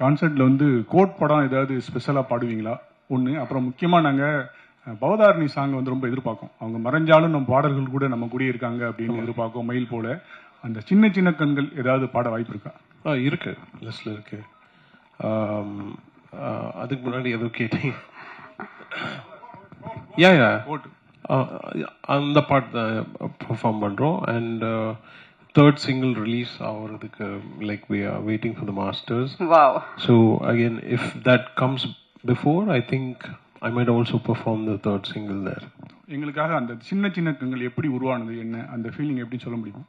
கான்சர்ட்ல வந்து கோட் படம் ஏதாவது ஸ்பெஷலாக பாடுவீங்களா? ஒன்று அப்புறம் முக்கியமாக நாங்கள் பவதாரணி சாங் வந்து ரொம்ப எதிர்பார்க்கோம். அவங்க மறைஞ்சாலும் நம்ம பாடல்கள் கூட நம்ம கூடயே இருக்காங்க அப்படின்னு எதிர்பார்க்கோம் மயில் போல. அந்த சின்ன சின்ன கண்கள் ஏதாவது பாட வாய்ப்பு இருக்கா? ஆ இருக்கு. லிஸ்ட்ல இருக்கு. அதுக்கு முன்னாடி ஏதோ கேட்டீங்க யா யா கோட். அந்த பாட்டு தான் பெர்ஃபார்ம் பண்ணுறோம் அண்ட் தேர்ட் சிங்கிள் ரிலீஸ் ஆகிறதுக்கு like we are waiting for the masters wow so again if that comes before I think I might also perform the third single there எங்களுக்காக அந்த சின்ன சின்ன கண்கள் எப்படி உருவானது என்ன அந்த ஃபீலிங் எப்படி சொல்ல முடியுமா?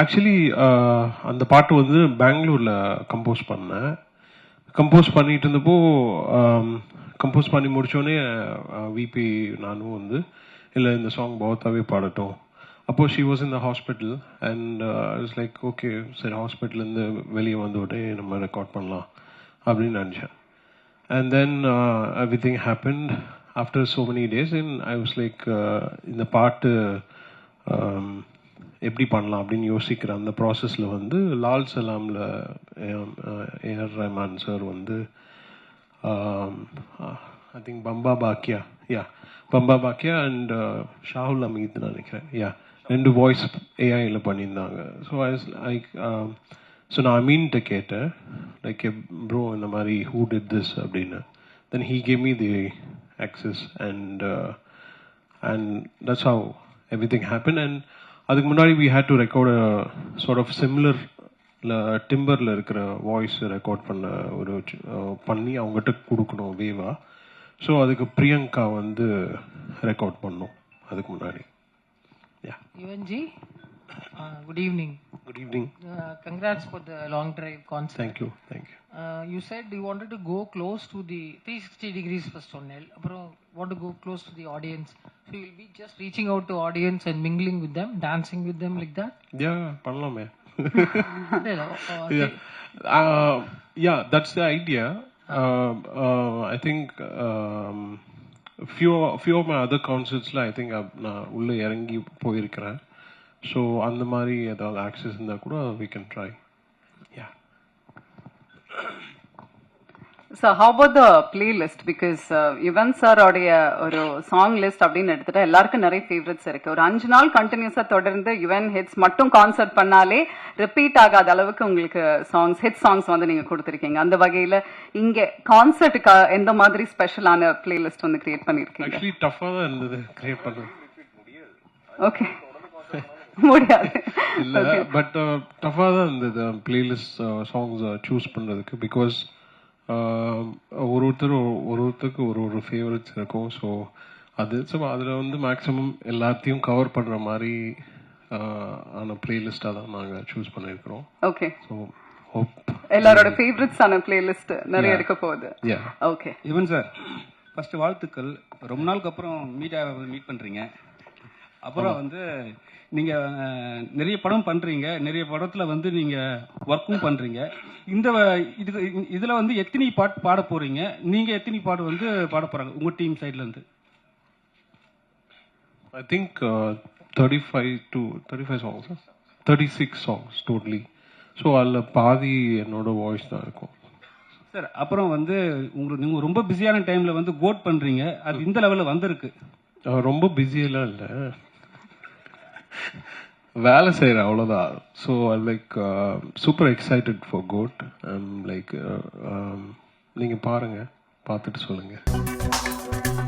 ஆக்சுவலி Um, அந்த பாட்டு வந்து பெங்களூர்ல கம்போஸ் பண்ணேன். கம்போஸ் பண்ணிட்டு இருந்தப்போ கம்போஸ் பண்ணி முடிச்சோடனே விபி நானும் வந்து இல்லை இந்த சாங் பௌத்தாவே பாடட்டும். அப்போ ஷி வாஸ் இந்த hospital and it's like okay சரி ஹாஸ்பிட்டல்லேருந்து வெளியே வந்த உடனே நம்ம ரெக்கார்ட் பண்ணலாம் அப்படின்னு நினச்சேன். And then everything happened after so many days in I was like இந்த பாட்டு um, எப்படி பண்ணலாம் அப்படின்னு யோசிக்கிற அந்த ப்ராசஸில் வந்து லால் சலாமில் ஏஆர் ரஹ்மான் சார் வந்து I think Bamba Bakya yeah Bamba Bakya and Shahul Hameed நினைக்கிறேன் யா ரெண்டு வாய்ஸ் ஏஐயில் பண்ணியிருந்தாங்க. ஸோ ஐ லைக் ஸோ நான் அமீன்கிட்ட கேட்டேன். லைக் ப்ரோ இந்த மாதிரி ஹூ டிட் திஸ் அப்படின்னு. Then he came me the access and and that's how everything happen and அதுக்கு முன்னாடி we had to record sort of similar டிம்பரில் இருக்கிற வாய்ஸ் ரெக்கார்ட் பண்ண ஒரு uh, பண்ணி அவங்ககிட்ட கொடுக்கணும் வேவா ஸோ அதுக்கு பிரியங்கா வந்து ரெக்கார்ட் பண்ணோம் அதுக்கு முன்னாடி. Yeah. UNG, uh, good evening. Good evening. Uh, congrats for the long drive concert. Thank you. Thank you. Uh, you said you wanted to go close to the 360 degrees first Stonel. Bro, want to go close to the audience. So you'll be just reaching out to audience and mingling with them, dancing with them like that. Yeah, panalame. Uh, yeah. Uh, yeah, that's the idea. Uh-huh. Uh, uh, I think. Um, few few of my other கான்சர்ட்ஸில் I think நான் உள்ளே இறங்கி போயிருக்கிறேன் so அந்த மாதிரி ஏதாவது access இருந்தால் கூட we can try so how about the playlist? Because Yuvan சாரோடைய ஒரு சாங் லிஸ்ட் அப்படின்னு எடுத்துட்டா எல்லாருக்கும் நிறைய ஃபேவரட்ஸ் இருக்கு. ஒரு அஞ்சு நாள் கண்டினியூஸா தொடர்ந்து யுவன் ஹிட்ஸ் மட்டும் கான்சர்ட் பண்ணாலே ரிப்பீட் ஆகாத அளவுக்கு உங்களுக்கு சாங்ஸ் ஹிட் சாங்ஸ் வந்து நீங்க கொடுத்துருக்கீங்க. அந்த வகையில இங்க கான்சர்ட்டுக்கு எந்த மாதிரி ஸ்பெஷலான பிளேலிஸ்ட் வந்து கிரியேட் பண்ணிருக்கீங்க? Actually டஃப்பாக தான் இருந்தது கிரியேட் பண்ணது. ஓகே முடியாது. பட் டஃப்பாக தான் இருந்தது பிளேலிஸ்ட் சாங்ஸ் சூஸ் பண்ணுறதுக்கு பிகாஸ் ஒரு ஒருத்தர் ஒரு ஒருத்தருக்கு ஒரு ஒரு ஃபேவரட்ஸ் இருக்கும். ஸோ அது ஸோ அதில் வந்து மேக்ஸிமம் எல்லாத்தையும் கவர் பண்ணுற மாதிரி ஆன பிளேலிஸ்ட்டாக தான் நாங்கள் சூஸ் பண்ணியிருக்கிறோம் ஓகே ஸோ ஹோப் எல்லாரோட ஃபேவரட்ஸான பிளேலிஸ்ட் நிறைய இருக்க போகுது. Yeah okay Yuvan sir first வாழ்த்துக்கள். ரொம்ப நாளுக்கு அப்புறம் மீட் மீட் பண்றீங்க. அப்புறம் வந்து நீங்க நிறைய படம் பண்றீங்க. நிறைய படத்துல வந்து நீங்க ஒர்க்கும் பண்றீங்க. இந்த இது இதுல வந்து எத்தனை பாட்டு பாட போறீங்க? நீங்க எத்தனை பாட்டு வந்து பாட போறாங்க? உங்க டீம் சைடுல இருந்து. I think thirty five to thirty five songs thirty six songs totally so அதில் பாதி என்னோட வாய்ஸ் தான் இருக்கும். சார் அப்புறம் வந்து உங்களுக்கு நீங்க ரொம்ப பிஸியான டைம்ல வந்து கோட் பண்றீங்க. அது இந்த லெவல்ல வந்திருக்கு. ரொம்ப பிஸியெல்லாம் இல்லை. வேலை செய்கிறேன் அவ்வளோதான் so I like super excited for GOAT like நீங்கள் பாருங்கள் பார்த்துட்டு சொல்லுங்கள்